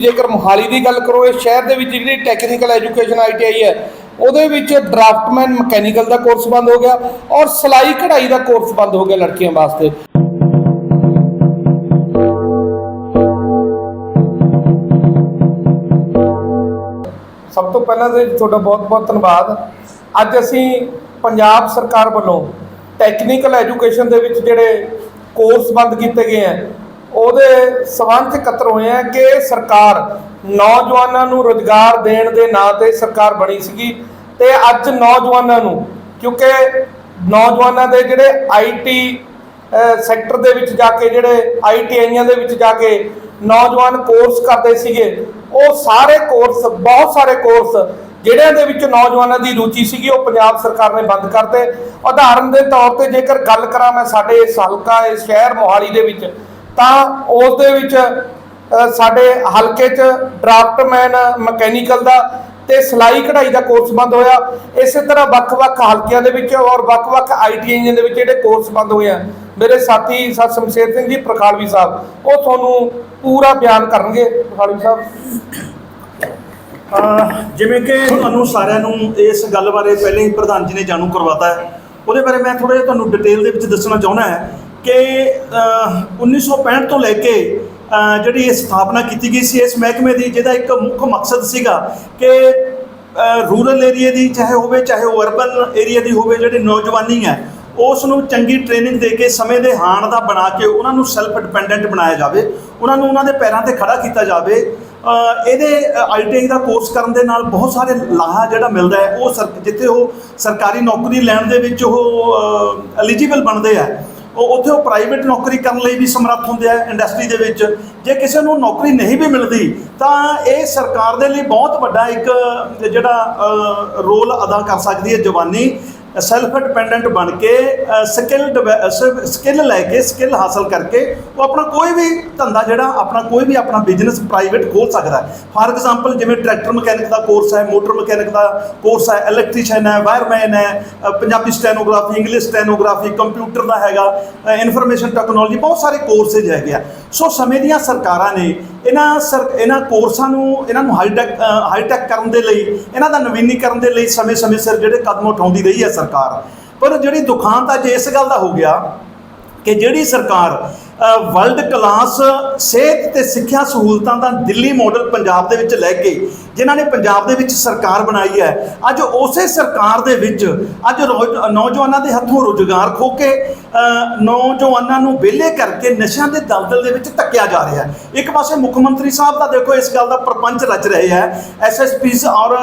ਜੇਕਰ ਮੋਹਾਲੀ ਦੀ ਗੱਲ ਕਰੋ, ਇਹ ਸ਼ਹਿਰ ਦੇ ਵਿੱਚ ਜਿਹੜੀ ਟੈਕਨੀਕਲ ਐਜੂਕੇਸ਼ਨ ਆਈਟੀਆਈ ਹੈ, ਉਹਦੇ ਵਿੱਚ ਡਰਾਫਟਮੈਨ ਮਕੈਨੀਕਲ ਦਾ ਕੋਰਸ ਬੰਦ ਹੋ ਗਿਆ ਔਰ ਸਿਲਾਈ ਕਢਾਈ ਦਾ ਕੋਰਸ ਬੰਦ ਹੋ ਗਿਆ ਲੜਕੀਆਂ ਵਾਸਤੇ। ਸਭ ਤੋਂ ਪਹਿਲਾਂ ਤੇ ਤੁਹਾਡਾ ਬਹੁਤ-ਬਹੁਤ ਧੰਨਵਾਦ। ਅੱਜ ਅਸੀਂ ਪੰਜਾਬ ਸਰਕਾਰ ਵੱਲੋਂ ਟੈਕਨੀਕਲ ਐਜੂਕੇਸ਼ਨ ਦੇ ਵਿੱਚ ਜਿਹੜੇ ਕੋਰਸ ਬੰਦ ਕੀਤੇ ਗਏ ਆ ਉਹਦੇ ਸਬੰਧ ਇਕੱਤਰ ਹੋਏ ਆ ਕਿ ਸਰਕਾਰ ਨੌਜਵਾਨਾਂ ਨੂੰ ਰੋਜ਼ਗਾਰ ਦੇਣ ਦੇ ਨਾਂ ਤੇ ਸਰਕਾਰ ਬਣੀ ਸੀਗੀ ਤੇ ਅੱਜ ਨੌਜਵਾਨਾਂ ਨੂੰ, ਕਿਉਂਕਿ ਨੌਜਵਾਨਾਂ ਦੇ ਜਿਹੜੇ ਆਈਟੀ ਸੈਕਟਰ ਦੇ ਵਿੱਚ ਜਾ ਕੇ ਜਿਹੜੇ ਆਈਟੀਆਈਆਂ ਦੇ ਵਿੱਚ ਜਾ ਕੇ ਨੌਜਵਾਨ ਕੋਰਸ ਕਰਦੇ ਸੀਗੇ, ਉਹ ਸਾਰੇ ਕੋਰਸ ਬਹੁਤ ਸਾਰੇ ਕੋਰਸ ਜਿਹੜਿਆਂ ਦੇ ਵਿੱਚ ਨੌਜਵਾਨਾਂ ਦੀ ਰੁਚੀ ਸੀਗੀ, ਉਹ ਪੰਜਾਬ ਸਰਕਾਰ ਨੇ ਬੰਦ ਕਰਤੇ। ਉਦਾਹਰਨ ਦੇ ਤੌਰ ਤੇ ਜੇਕਰ ਗੱਲ ਕਰਾਂ ਮੈਂ ਸਾਡੇ ਇਸ ਹਲਕਾ ਇਸ ਸ਼ਹਿਰ ਮੋਹਾਲੀ ਦੇ ਵਿੱਚ ਤਾਂ ਉਸ ਦੇ ਵਿੱਚ ਸਾਡੇ ਹਲਕੇ 'ਚ ਡਰਾਫਟਮੈਨ ਮਕੈਨੀਕਲ ਦਾ ਤੇ ਸਿਲਾਈ ਕਢਾਈ ਦਾ ਕੋਰਸ ਬੰਦ ਹੋਇਆ। ਇਸੇ ਤਰ੍ਹਾਂ ਵੱਖ-ਵੱਖ ਹਲਕਿਆਂ ਦੇ ਵਿੱਚ ਔਰ ਵੱਖ-ਵੱਖ ਆਈਟੀਆਈਆਂ ਦੇ ਵਿੱਚ ਜਿਹੜੇ ਕੋਰਸ ਬੰਦ ਹੋਏ ਆ। ਮੇਰੇ ਸਾਥੀ ਸਤ ਸ਼ਮਸ਼ੇਰ ਸਿੰਘ ਜੀ, ਪ੍ਰਖਾਲਵੀ ਸਾਹਿਬ, ਉਹ ਤੁਹਾਨੂੰ ਪੂਰਾ ਬਿਆਨ ਕਰਨਗੇ। ਪ੍ਰਖਾਲਵੀ ਸਾਹਿਬ। ਜਿਵੇਂ ਕਿ ਤੁਹਾਨੂੰ ਸਾਰਿਆਂ ਨੂੰ ਇਸ ਗੱਲ ਬਾਰੇ ਪਹਿਲੇ ਹੀ ਪ੍ਰਧਾਨ ਜੀ ਨੇ ਜਾਣੂ ਕਰਵਾਤਾ ਹੈ। ਉਹਦੇ ਬਾਰੇ ਮੈਂ ਥੋੜਾ ਜਿਹਾ ਤੁਹਾਨੂੰ ਡਿਟੇਲ ਦੇ ਵਿੱਚ ਦੱਸਣਾ ਚਾਹੁੰਦਾ ਹੈ। ਕਿ ਅਹ 1965 ਤੋਂ ਲੈ ਕੇ ਜਿਹੜੀ ਇਹ ਸਥਾਪਨਾ ਕੀਤੀ ਗਈ ਸੀ ਇਸ ਮਹਿਕਮੇ ਦੀ ਜਿਹਦਾ ਇੱਕ ਮੁੱਖ ਮਕਸਦ ਸੀਗਾ ਕਿ ਰੂਰਲ ਏਰੀਆ ਦੀ ਚਾਹੇ ਹੋਵੇ ਚਾਹੇ ਉਹ ਅਰਬਨ ਏਰੀਆ ਦੀ ਹੋਵੇ ਜਿਹੜੀ ਨੌਜਵਾਨੀ ਹੈ ਉਸ ਨੂੰ ਚੰਗੀ ਟ੍ਰੇਨਿੰਗ ਦੇ ਕੇ ਸਮੇਂ ਦੇ ਹਾਣ ਦਾ ਬਣਾ ਕੇ ਉਹਨਾਂ ਨੂੰ ਸੈਲਫ ਡਿਪੈਂਡੈਂਟ ਬਣਾਇਆ ਜਾਵੇ ਉਹਨਾਂ ਨੂੰ ਉਹਨਾਂ ਦੇ ਪੈਰਾਂ ਤੇ ਖੜਾ ਕੀਤਾ ਜਾਵੇ ਅ, ਇਹਦੇ ਆਈਟੀਆਈ ਦਾ ਕੋਰਸ ਕਰਨ ਦੇ ਨਾਲ ਬਹੁਤ ਸਾਰੇ ਲਾਹਾ ਜਿਹੜਾ ਮਿਲਦਾ ਹੈ ਉਹ ਸਰ ਜਿੱਥੇ ਉਹ ਸਰਕਾਰੀ ਨੌਕਰੀ ਲੈਣ ਦੇ ਵਿੱਚ ਉਹ ਐਲੀਜੀਬਲ ਬਣਦੇ ਆ। ਉਹ ਉੱਥੇ ਉਹ ਪ੍ਰਾਈਵੇਟ ਨੌਕਰੀ ਕਰਨ ਲਈ ਵੀ ਸਮਰੱਥ ਹੁੰਦੇ ਆ ਇੰਡਸਟਰੀ ਦੇ ਵਿੱਚ। ਜੇ ਕਿਸੇ ਨੂੰ ਨੌਕਰੀ ਨਹੀਂ ਵੀ ਮਿਲਦੀ, ਤਾਂ ਇਹ ਸਰਕਾਰ ਦੇ ਲਈ ਬਹੁਤ ਵੱਡਾ ਇੱਕ ਜਿਹੜਾ ਰੋਲ ਅਦਾ ਕਰ ਸਕਦੀ ਹੈ ਜਵਾਨੀ। ਸੈਲਫ ਡਿਪੈਂਡੈਂਟ ਬਣ ਕੇ ਸਕਿੱਲ ਸਕਿੱਲ ਲੈ ਕੇ ਸਕਿੱਲ ਹਾਸਲ ਕਰਕੇ ਉਹ ਆਪਣਾ ਕੋਈ ਵੀ ਧੰਦਾ ਜਿਹੜਾ ਆਪਣਾ ਕੋਈ ਵੀ ਆਪਣਾ ਬਿਜ਼ਨਸ ਪ੍ਰਾਈਵੇਟ ਖੋਲ ਸਕਦਾ ਹੈ। ਫਾਰ ਐਗਜ਼ਾਮਪਲ ਜਿਵੇਂ ਟਰੈਕਟਰ ਮਕੈਨਿਕ ਦਾ ਕੋਰਸ ਹੈ ਮੋਟਰ ਮਕੈਨਿਕ ਦਾ ਕੋਰਸ ਹੈ ਇਲੈਕਟ੍ਰੀਸ਼ੀਅਨ ਹੈ ਵਾਇਰਮੈਨ ਹੈ Punjabi stenography English stenography computer ਦਾ ਹੈਗਾ ਇਨਫੋਰਮੇਸ਼ਨ ਟੈਕਨੋਲੋਜੀ ਬਹੁਤ ਸਾਰੇ ਕੋਰਸੇਜ ਹੈਗੇ ਆ। ਸੋ ਸਮੇਂ ਦੀਆਂ ਸਰਕਾਰਾਂ ਨੇ ਇਹਨਾਂ ਸਰ, ਇਹਨਾਂ ਕੋਰਸਾਂ ਨੂੰ, ਇਹਨਾਂ ਨੂੰ ਹਾਈਟੈਕ ਹਾਈਟੈਕ ਕਰਨ ਦੇ ਲਈ, ਇਹਨਾਂ ਦਾ ਨਵੀਨੀਕਰਨ ਦੇ ਲਈ ਸਮੇਂ-ਸਮੇਂ ਸਿਰ ਜਿਹੜੇ ਕਦਮ ਉਠਾਉਂਦੀ ਰਹੀ ਹੈ ਸਰਕਾਰ। ਪਰ ਜਿਹੜੀ ਦੁਖਾਂਤ ਅੱਜ ਇਸ ਗੱਲ ਦਾ ਹੋ ਗਿਆ ਕਿ ਜਿਹੜੀ ਸਰਕਾਰ ਵਰਲਡ ਕਲਾਸ ਸਿਹਤ ਤੇ ਸਿੱਖਿਆ ਸਹੂਲਤਾਂ ਦਾ ਦਿੱਲੀ ਮਾਡਲ ਪੰਜਾਬ ਦੇ ਵਿੱਚ ਲੈ ਕੇ ਜਿਨ੍ਹਾਂ ਨੇ ਪੰਜਾਬ ਦੇ ਵਿੱਚ ਸਰਕਾਰ ਬਣਾਈ ਹੈ। ਅੱਜ ਉਸੇ ਸਰਕਾਰ ਦੇ ਵਿੱਚ ਅੱਜ ਰੋਜ਼- ਨੌਜਵਾਨਾਂ ਦੇ ਹੱਥੋਂ ਰੁਜ਼ਗਾਰ ਖੋ ਕੇ ਨੌਜਵਾਨਾਂ ਨੂੰ ਵਿਹਲੇ ਕਰਕੇ ਨਸ਼ਿਆਂ ਦੇ ਦਲਦਲ ਦੇ ਵਿੱਚ ਧੱਕਿਆ ਜਾ ਰਿਹਾ ਹੈ। ਇੱਕ ਪਾਸੇ ਮੁੱਖ ਮੰਤਰੀ ਸਾਹਿਬ ਦਾ ਦੇਖੋ ਇਸ ਗੱਲ ਦਾ ਪ੍ਰਪੰਚ ਰਚ ਰਹੇ ਹੈ। ਐਸਐਸਪੀਸ ਔਰ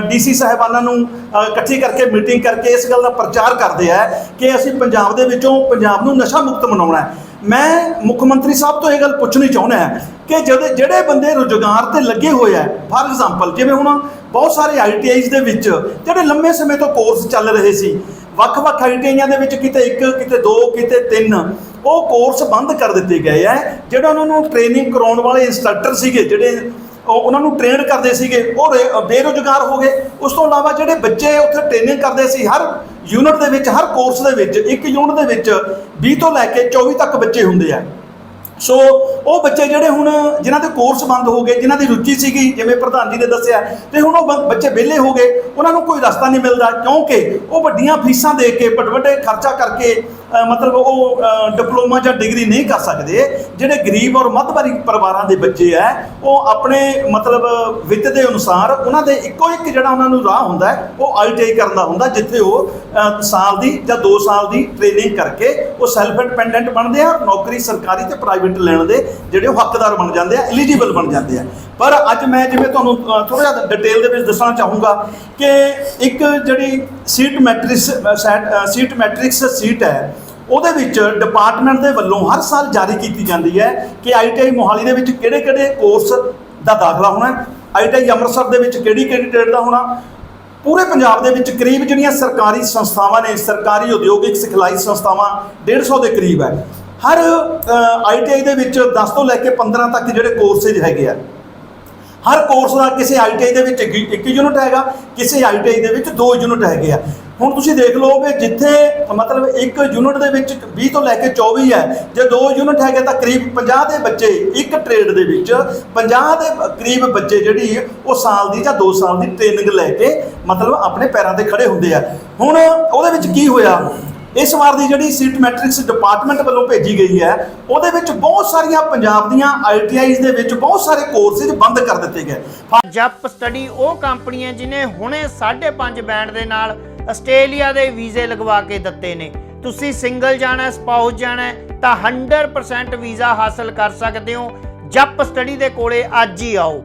ਡੀਸੀ ਸਾਹਿਬਾਨਾਂ ਨੂੰ ਇਕੱਠੀ ਕਰਕੇ ਮੀਟਿੰਗ ਕਰਕੇ ਇਸ ਗੱਲ ਦਾ ਪ੍ਰਚਾਰ ਕਰਦੇ ਹੈ ਕਿ ਅਸੀਂ ਪੰਜਾਬ ਦੇ ਵਿੱਚੋਂ ਪੰਜਾਬ ਨੂੰ ਨਸ਼ਾ ਮੁਕਤ ਬਣਾਉਣਾ ਹੈ। ਮੈਂ ਮੁੱਖ ਮੰਤਰੀ ਸਾਹਿਬ ਤੋਂ ਇਹ ਗੱਲ ਪੁੱਛਣੀ ਚਾਹੁੰਦਾ ਹੈ ਕਿ ਜਿਹੜੇ ਜਿਹੜੇ ਬੰਦੇ ਰੁਜ਼ਗਾਰ ਤੇ ਲੱਗੇ ਹੋਏ ਆ ਫਾਰ ਐਗਜ਼ਾਮਪਲ ਜਿਵੇਂ ਹੁਣ ਬਹੁਤ ਸਾਰੇ ਆਈਟੀਆਈਜ਼ ਦੇ ਵਿੱਚ ਜਿਹੜੇ ਲੰਮੇ ਸਮੇਂ ਤੋਂ ਕੋਰਸ ਚੱਲ ਰਹੇ ਸੀ, ਵੱਖ-ਵੱਖ ਆਈਟੀਆਈਆਂ ਦੇ ਵਿੱਚ ਕਿਤੇ ਇੱਕ, ਕਿਤੇ ਦੋ, ਕਿਤੇ ਤਿੰਨ, ਉਹ ਕੋਰਸ ਬੰਦ ਕਰ ਦਿੱਤੇ ਗਏ ਆ, ਜਿਹੜਾ ਉਹਨਾਂ ਨੂੰ ਟ੍ਰੇਨਿੰਗ ਕਰਾਉਣ ਵਾਲੇ ਇੰਸਟ੍ਰਕਟਰ ਸੀਗੇ, ਜਿਹੜੇ ਉਹਨਾਂ ਨੂੰ ਟ੍ਰੇਨ ਕਰਦੇ ਸੀਗੇ, ਉਹ ਰੇ- ਬੇਰੁਜ਼ਗਾਰ ਹੋ ਗਏ। ਉਸ ਤੋਂ ਇਲਾਵਾ ਜਿਹੜੇ ਬੱਚੇ ਉੱਥੇ ਟ੍ਰੇਨਿੰਗ ਕਰਦੇ ਸੀ, ਹਰ ਯੂਨਿਟ ਦੇ ਵਿੱਚ, ਹਰ ਕੋਰਸ ਦੇ ਵਿੱਚ, ਇੱਕ ਯੂਨਿਟ ਦੇ ਵਿੱਚ 20 ਤੋਂ ਲੈ ਕੇ 24 ਤੱਕ ਬੱਚੇ ਹੁੰਦੇ ਆ। ਸੋ ਉਹ ਬੱਚੇ ਜਿਹੜੇ ਹੁਣ, ਜਿਨ੍ਹਾਂ ਦੇ ਕੋਰਸ ਬੰਦ ਹੋ ਗਏ, ਜਿਨ੍ਹਾਂ ਦੀ ਰੁਚੀ ਸੀਗੀ, ਜਿਵੇਂ ਪ੍ਰਧਾਨ ਜੀ ਨੇ ਦੱਸਿਆ, ਤੇ ਹੁਣ ਉਹ ਬ- ਬੱਚੇ ਵਿਹਲੇ ਹੋ ਗਏ ਉਹਨਾਂ ਨੂੰ ਕੋਈ ਰਸਤਾ ਨਹੀਂ ਮਿਲਦਾ ਕਿਉਂਕਿ ਉਹ ਵੱਡੀਆਂ ਫੀਸਾਂ ਦੇ ਕੇ ਵੱਡੇ ਵੱਡੇ ਖਰਚਾ ਕਰਕੇ ਮਤਲਬ ਉਹ ਡਿਪਲੋਮਾ ਜਾਂ ਡਿਗਰੀ ਨਹੀਂ ਕਰ ਸਕਦੇ। ਜਿਹੜੇ ਗਰੀਬ ਔਰ ਮੱਧਵਰਗੀ ਪਰਿਵਾਰਾਂ ਦੇ ਬੱਚੇ ਆ ਉਹ ਆਪਣੇ ਮਤਲਬ ਵਿੱਤ ਦੇ ਅਨੁਸਾਰ ਉਹਨਾਂ ਦੇ ਇੱਕੋ ਇੱਕ ਜਿਹੜਾ ਉਹਨਾਂ ਨੂੰ ਰਾਹ ਹੁੰਦਾ ਹੈ, ਉਹ ਆਈਟੀਆਈ ਕਰਨ ਦਾ ਹੁੰਦਾ ਜਿੱਥੇ ਉਹ ਸਾਲ ਦੀ ਜਾਂ 2 ਸਾਲ ਦੀ ਟ੍ਰੇਨਿੰਗ ਕਰਕੇ ਉਹ ਸੈਲਫ ਡਿਪੈਂਡੈਂਟ ਬਣਦੇ ਆ ਨੌਕਰੀ ਸਰਕਾਰੀ ਤੇ ਪ੍ਰਾਈਵੇਟ ਲੈਣ ਦੇ ਜਿਹੜੇ ਉਹ ਹੱਕਦਾਰ ਬਣ ਜਾਂਦੇ ਆ ਐਲੀਜੀਬਲ ਬਣ ਜਾਂਦੇ ਆ। ਪਰ ਅੱਜ ਮੈਂ ਜਿਵੇਂ ਤੁਹਾਨੂੰ ਥੋੜਾ ਜਿਹਾ ਡਿਟੇਲ ਦੇ ਵਿੱਚ ਦੱਸਣਾ ਚਾਹੂੰਗਾ ਕਿ ਇੱਕ ਜਿਹੜੀ seat matrix seat matrix seat ਹੈ, ਉਹਦੇ ਵਿੱਚ ਡਿਪਾਰਟਮੈਂਟ ਦੇ ਵੱਲੋਂ ਹਰ ਸਾਲ ਜਾਰੀ ਕੀਤੀ ਜਾਂਦੀ ਹੈ ਕਿ ਆਈਟੀਆਈ ਮੋਹਾਲੀ ਦੇ ਵਿੱਚ ਕਿਹੜੇ-ਕਿਹੜੇ ਕੋਰਸ ਦਾ ਦਾਖਲਾ ਹੋਣਾ ਹੈ ਆਈਟੀਆਈ ਅੰਮ੍ਰਿਤਸਰ ਦੇ ਵਿੱਚ ਕਿਹੜੀ ਕੈਂਡੀਡੇਟ ਦਾ ਹੋਣਾ, ਪੂਰੇ ਪੰਜਾਬ ਦੇ ਵਿੱਚ ਕਰੀਬ ਜਿਹੜੀਆਂ ਸਰਕਾਰੀ ਸੰਸਥਾਵਾਂ ਨੇ, ਸਰਕਾਰੀ ਉਦਯੋਗਿਕ ਸਿਖਲਾਈ ਸੰਸਥਾਵਾਂ 150 ਦੇ ਕਰੀਬ ਹੈ। ਹਰ ਆਈਟੀਆਈ ਦੇ ਵਿੱਚ 10 ਤੋਂ ਲੈ ਕੇ 15 ਤੱਕ ਜਿਹੜੇ ਕੋਰਸੇਜ ਹੈਗੇ ਆ ਹਰ ਕੋਰਸ ਦਾ ਕਿਸੇ ਆਈਟੀਆਈ ਦੇ ਵਿੱਚ ਇੱਕ- ਇੱਕ ਯੂਨਿਟ ਹੈਗਾ, ਕਿਸੇ ਆਈਟੀਆਈ ਦੇ ਵਿੱਚ ਦੋ ਯੂਨਿਟ ਹੈਗੇ ਆ। ਹੁਣ ਤੁਸੀਂ ਦੇਖ ਲਓ ਵੀ ਜਿੱਥੇ ਮਤਲਬ ਇੱਕ ਯੂਨਿਟ ਦੇ ਵਿੱਚ 20 ਤੋਂ ਲੈ ਕੇ 24 ਹੈ, ਜੇ ਦੋ ਯੂਨਿਟ ਹੈਗੇ ਤਾਂ ਕਰੀਬ 50 ਦੇ ਬੱਚੇ ਇੱਕ ਟ੍ਰੇਡ ਦੇ ਵਿੱਚ 50 ਦੇ ਕਰੀਬ ਬੱਚੇ ਜਿਹੜੀ ਉਹ ਸਾਲ ਦੀ ਜਾਂ 2 ਸਾਲ ਦੀ ਟ੍ਰੇਨਿੰਗ ਲੈ ਕੇ ਮਤਲਬ ਆਪਣੇ ਪੈਰਾਂ ਤੇ ਖੜੇ ਹੁੰਦੇ ਆ। ਹੁਣ ਉਹਦੇ ਵਿੱਚ ਕੀ ਹੋਇਆ? ਇਸ ਵਾਰ ਦੀ ਜਿਹੜੀ ਸੀਟ ਮੈਟ੍ਰਿਕਸ ਡਿਪਾਰਟਮੈਂਟ ਵੱਲੋਂ ਭੇਜੀ ਗਈ ਹੈ, ਉਹਦੇ ਵਿੱਚ ਬਹੁਤ ਸਾਰੀਆਂ ਪੰਜਾਬ ਦੀਆਂ ਆਈਟੀਆਈਜ਼ ਦੇ ਵਿੱਚ ਬਹੁਤ ਸਾਰੇ ਕੋਰਸਿਸ ਬੰਦ ਕਰ ਦਿੱਤੇ ਗਏ। ਜਪ ਸਟੱਡੀ ਉਹ ਕੰਪਨੀ ਹੈ ਜਿਨੇ ਹੁਣੇ 5.5 ਬੈਂਡ ਦੇ ਨਾਲ ਆਸਟ੍ਰੇਲੀਆ ਦੇ ਵੀਜ਼ੇ ਲਗਵਾ ਕੇ ਦਿੱਤੇ ਨੇ। ਤੁਸੀਂ ਸਿੰਗਲ ਜਾਣਾ ਸਪਾਊਸ ਜਾਣਾ, ਤਾਂ 100% ਵੀਜ਼ਾ ਹਾਸਲ ਕਰ ਸਕਦੇ ਹੋ। ਜਪ ਸਟੱਡੀ ਦੇ ਕੋਲੇ ਅੱਜ ਹੀ ਆਓ।